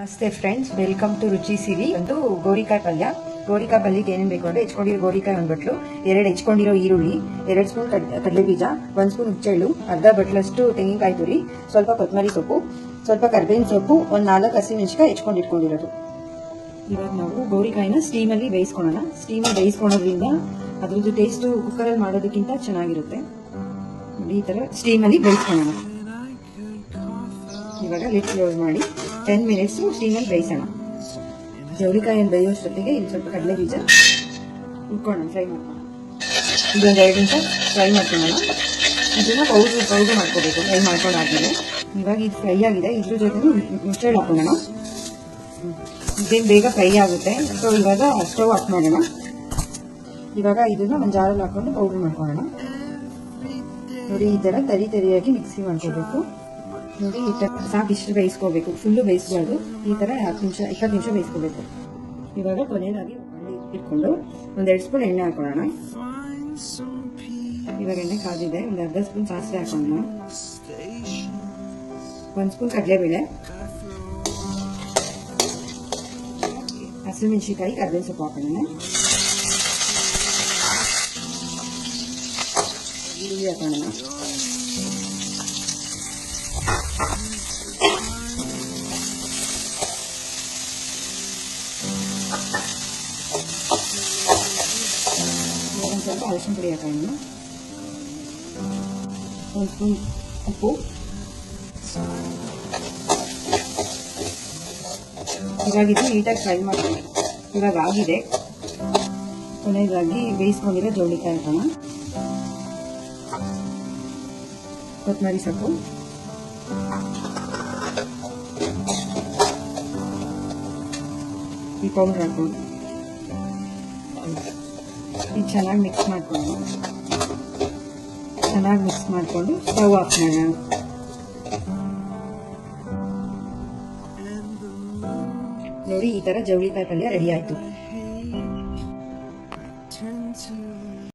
ನಮಸ್ತೆ friends welcome to ರುಚಿ ಸಿರಿ ಒಂದು ಗೋರಿಕಾಯಿ ಪಲ್ಯ. ಗೋರಿಕಾಯಿ ಪಲ್ಯಕ್ಕೆ ಏನೇನು ಬೇಕು ಅಂದ್ರೆ ಹೆಚ್ಕೊಂಡಿರೋ ಗೋರಿಕಾಯಿ ಒಂದು ಬಟ್ಲು ಎರಡು ಹೆಚ್ಕೊಂಡಿರೋ ಈರುಳ್ಳಿ, ಎರಡು ಸ್ಪೂನ್ ಕಡಲೆ ಬೀಜ ಒಂದು ಸ್ಪೂನ್ ಹುಚ್ಚೆಳ್ಳು, ಅರ್ಧ ಬಟ್ಲಷ್ಟು ತೆಂಗಿನಕಾಯಿ ತುರಿ, ಸ್ವಲ್ಪ ಕೊತ್ತಂಬರಿ ಸೊಪ್ಪು, ಸ್ವಲ್ಪ ಕರ್ಬೇವಿನ ಸೊಪ್ಪು, ಒಂದು ನಾಲ್ಕು ಹಸಿಮೆಣಸಿಕಾಯಿ ಹೆಚ್ಕೊಂಡು ಇಟ್ಕೊಂಡಿರೋದು ಇವಾಗ ನಾವು ಗೋರಿಕಾಯಿನ ಸ್ಟೀಮಲ್ಲಿ ಬೇಯಿಸ್ಕೊಳ್ಳೋಣ ಸ್ಟೀಮಲ್ಲಿ ಬೇಯಿಸ್ಕೊಳೋದ್ರಿಂದ ಅದ್ರದ್ದು ಟೇಸ್ಟು ಕುಕ್ಕರಲ್ಲಿ ಮಾಡೋದಕ್ಕಿಂತ ಚೆನ್ನಾಗಿರುತ್ತೆ. ಈ ಥರ ಸ್ಟೀಮಲ್ಲಿ ಬೇಯಿಸ್ಕೊಳ್ಳೋಣ ಇವಾಗ ಲಿಟ್ ಕ್ಲೋಸ್ ಮಾಡಿ ಟೆನ್ ಮಿನಿಟ್ಸ್ ಸ್ಟೀಮಲ್ಲಿ ಬೇಯಿಸೋಣ. ಜವಳಿಕಾಯನ್ನು ಬೇಯೋಷ್ಟೊತ್ತಿಗೆ ಇಲ್ಲಿ ಸ್ವಲ್ಪ ಕಡಲೆ ಬೀಜ ಹುರ್ಕೊಳ್ಳೋಣ ಫ್ರೈ ಮಾಡ್ಕೊಳ್ಳೋಣ. ಇದೊಂದು ಎರಡು ನಿಮಿಷ ಫ್ರೈ ಮಾಡ್ಕೊಳ್ಳೋಣ. ಇದನ್ನ ಪೌಡ್ರ್ ಪೌಡ್ರ್ ಮಾಡ್ಕೋಬೇಕು ಫ್ರೈ ಮಾಡ್ಕೊಂಡಾದ್ಮೇಲೆ. ಇವಾಗ ಇದು ಫ್ರೈ ಆಗಿದೆ. ಇದ್ರ ಜೊತೆ ಮಿಸ್ಟರ್ಡ್ ಹಾಕೊಳ್ಳೋಣ. ಇದೇನು ಬೇಗ ಫ್ರೈ ಆಗುತ್ತೆ. ಸೊ ಇವಾಗ ಸ್ಟವ್ ಆಫ್ ಮಾಡೋಣ. ಇವಾಗ ಇದನ್ನು ಒಂದು ಜಾರಲ್ಲಿ ಹಾಕೊಂಡು ಪೌಡ್ರ್ ಮಾಡ್ಕೊಳ್ಳೋಣ. ನೋಡಿ, ಈ ಥರ ತರಿ ತರಿಯಾಗಿ ಮಿಕ್ಸಿ ಮಾಡ್ಕೋಬೇಕು. ನೋಡಿ ಈ ತರ ಬೇಯಿಸ್ಕೋಬೇಕು. ಫುಲ್ಲು ಬೇಯಿಸ್ಬಾರ್ದು. ಈ ಥರ ಹತ್ತು ನಿಮಿಷ, ಇಪ್ಪತ್ತು ನಿಮಿಷ ಬೇಯಿಸ್ಕೋಬೇಕು. ಇವಾಗ ಕೊನೆಯದಾಗಿ ಇಟ್ಕೊಂಡು ಒಂದೆರಡು ಸ್ಪೂನ್ ಎಣ್ಣೆ ಹಾಕೊಳ್ಳೋಣ. ಇವಾಗ ಎಣ್ಣೆ ಕಾದಿದೆ. ಒಂದು ಅರ್ಧ ಸ್ಪೂನ್ ಸಾಸಿವೆ ಹಾಕೋಣ. ಒಂದು ಸ್ಪೂನ್ ಕಡಲೆಬೇಳೆ. ಹಸಿಮೆಣಸಿಕಾಯಿ ಕರ್ಬೇವಿನ ಸೊಪ್ಪು ಹಾಕೊಳ್ಳೋಣ. ಈರುಳ್ಳಿ ಹಾಕೊಳ್ಳೋಣ. ಒಂದು ಸ್ವಲ್ಪ ಅರಶಿನ ಪುಡಿ ಹಾಕೋಣ ಒಂದು ಉಪ್ಪು ಇವಾಗ ನೀಟಾಗಿ ಫ್ರೈ ಮಾಡ್ತೀನಿ ಇವಾಗ ಆಗಿದೆ ಕೊನೆಯದಾಗಿ ಬೇಯಿಸ್ಕೊಂಡಿರೋ ಜೋಳಿಕಾಯಿ ಹಾಕೋಣ ಕೊತ್ತಂಬರಿ ಸೊಪ್ಪು ಈ ಪೌಡರ್ ಹಾಕೊಂಡು ಇದು ಚೆನ್ನಾಗಿ ಮಿಕ್ಸ್ ಮಾಡ್ಕೊಂಡು, ಚೆನ್ನಾಗಿ ಮಿಕ್ಸ್ ಮಾಡಿಕೊಂಡು ಸ್ಟವ್ ಆಫ್ ಮಾಡೋಣ. ನೋಡಿ, ಈ ಥರ ಜವಳಿಕಾಯಿ ಪಲ್ಯ ರೆಡಿ ಆಯಿತು.